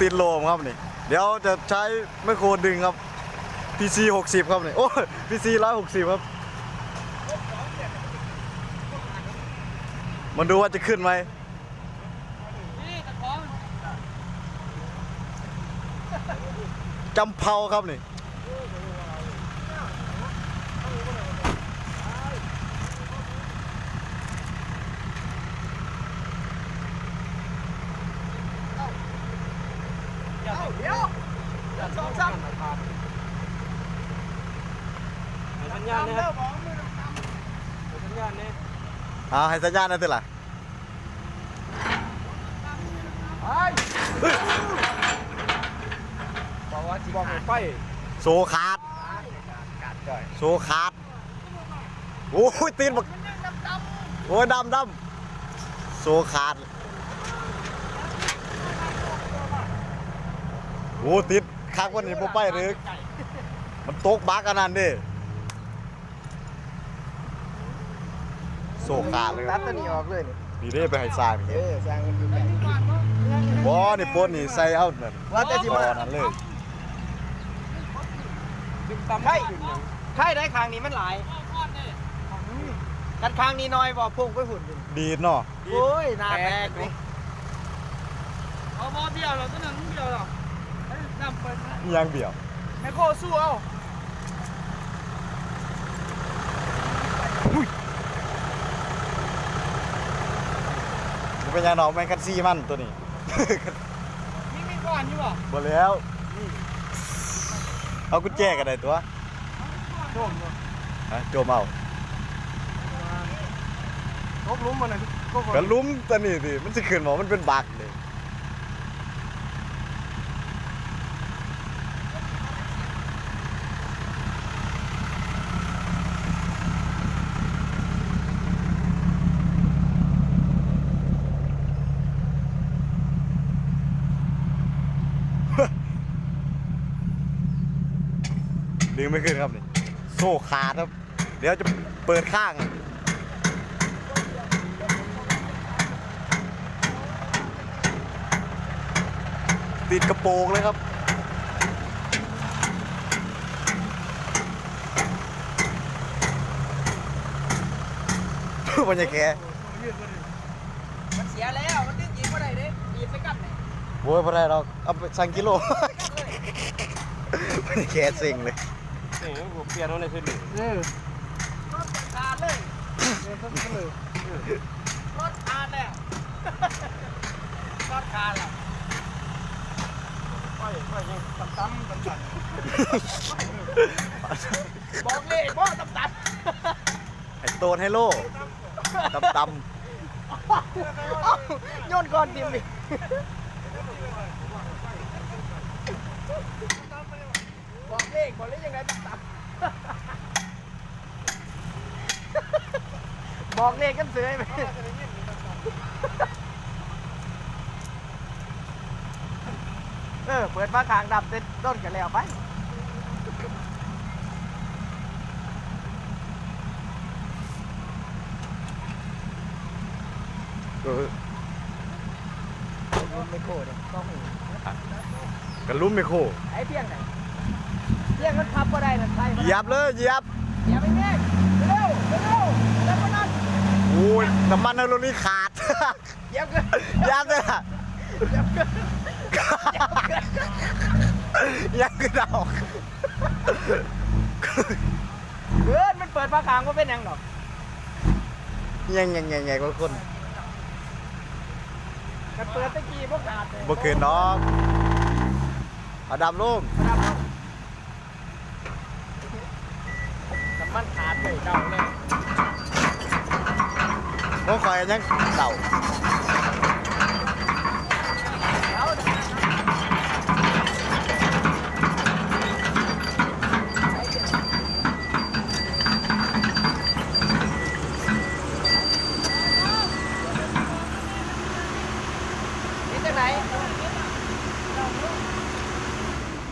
ติดโลมครับนี่ เดี๋ยวจะใช้ไมโครดึงครับ PC 60 ครับนี่ โอ้ PC 160 ครับ มันดูว่าจะขึ้นไหมจำเพาครับนี่ เดี๋ยวเดี๋ยวสองสาม สั ญญาณนะครับสัญญาณเนี่ยเอาให้สัญญาณนั่นสิล่ะบอกว่าจีบอกไฟโซขาดกัดจ่อยโซขาดโอ้ยตีนบักโอ้ยดำดำโซขาดโอ้ติดคักวันนี้บ่ไปหรือมันตกบักอันนั้นเดิ โซขาดเลยตัดตัวนี้ออกเลยนี่นี่เด้ไปให้สร้างนี่เออสร้างมันอยู่ไกลบ่นี่ปนนี่ใส่เอานั่นว่าแต่สิมาบ่นั่นเลยใช่ใช่ได้คางนี้มันหลายกันคางนี้น้อยบ่พุ่งไปหุ่นดิดีดเนาะโอ้ยหน้าแตกนี่เอาบอเบี้ยวเราตัวนั้นเบี้ยวเรานำไปอิหยังเบี้ยวแม่โคสู้เอา มัน เป็นหยังเนาะแมงคันซี่มันตัวนี้มีมีก่อนอยู่บ่บ่แล้วเอากุญแจกันได้ตัวโดนบ่ฮะโจมเอาลบลุ้มมันน่ะก็บ่ก็ลุ้มตัวนี้สิมันสิขึ้นบ่มันเป็นบักเลย ดึงไม่ขึ้นครับนี่โซ่ขาดครับ เดี๋ยวจะเปิดข้างติดกระโปรงเลยครับ มันจะแกมันเสียแล้ว มันดึงยิงบ่ได้เด้ยิงไปกับนี่โว้ยพอได้เราเอาไปสั่งกิโล มันจะแกเซ็งเลย นี่ผมเปลี่ยนเอาในขึ้นดิเออรถขาดเลยเออต้องเลยรถขาดแล้วรถขาดแล้วไปไปยังตั้มตั้มตั้มตั้มบอกเลยบ่ตั้มตั้มไอ้โตนให้โลตำตโยนก่อนทีมดิ บอกเลขบอกเลขยังไงตั้มตั้มบอกเลขกันเสือไหมเออ เปิดมาขางดับเต็ดต้นกันแล้วไปำเออไม่โคตรต้องหูกระลุ้มไม่โคไอ้เพียงไหน เพียงมันพับก็ได้นะใช่เหยียบเลยเหยียบอย่าไปแม่เร็วเร็วแล้วก็นั่นโอ้ยน้ำมันในรถนี้ขาดเหยียบกันเหยับเลยอะเหยียบกันยังกระดอกเพื่อนมันเปิดผ้าขางก็เป็นหยังดอกยังยังยังยังกว่าคนมันเปิดตะกี้พวกขาดเลยบ่เกินน้องเอาดำลงครับน้ มันขาดเลยเก่าเลยบ่คอยยังเต่าเอานี่จากไหน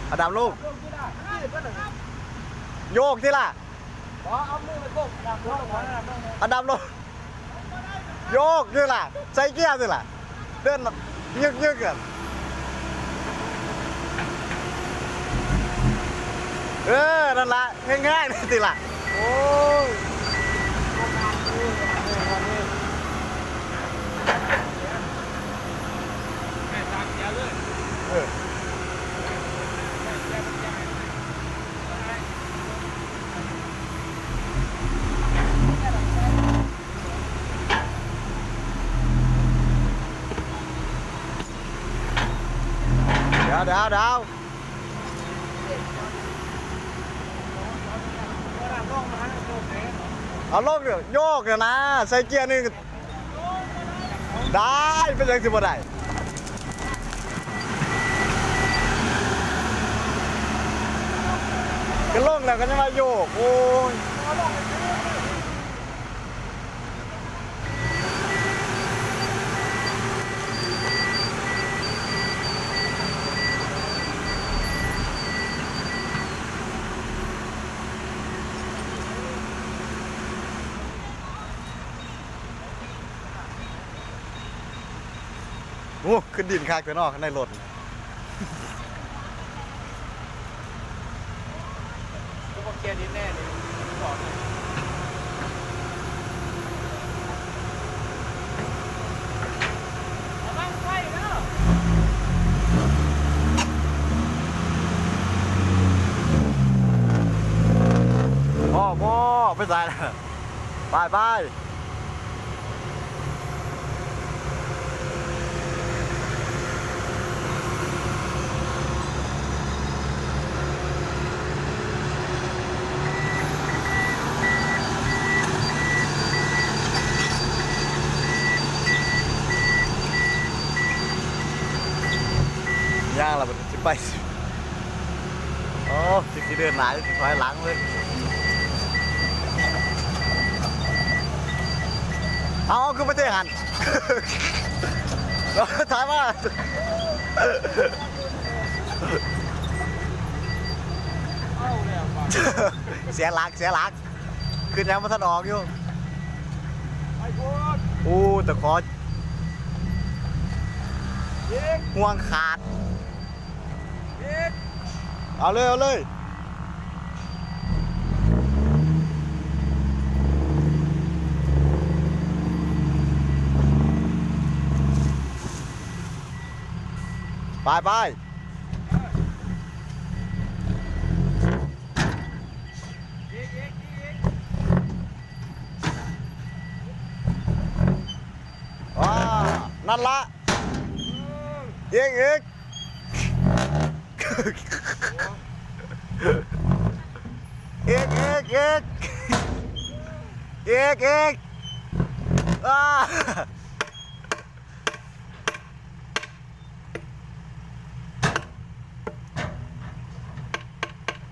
เอาดำลงยืดก็หนึ่งโยกที่ล่ะข อันดับลงโยกนี่แหละใช้เกียร์นี่แหละเดินยึกยึกกันเออนั่นละง่ายๆนี่ติละโอ้ย แม่ตามเสียเลย เออ เดี๋ยวดี๋ยวดี๋ยวเอาลงเดี๋ยวโยกเดี๋ยวนะ ใส่เกียร์นึงได้เป็นยังสิบ่ได้ก็ลงแล้วก็จะมาโยก โอ้ย โอ้ขึ้นดินคากไปนอกในรถกูบอกเคลียร์ดินแน่เลยบอกเลยเอาบ้างไฟเนาะพ่อพ่อไม่ใส่แล้วไปไปย่ ย่างเราไปสิไปสิโอ้สิสิเดินหลายสิถอยหลังเลยเอาคือไม่ใช่หันเราถามว่าเสียหลักเสียหลักขึ้นยังมาทันออกอยู่ไปพูดอู้แต่ขอห่วงขาด เอาเลย เอาเลยไปไปว้านั่นละเอียงอีก อีกอีกอีกอีกอีกอ่า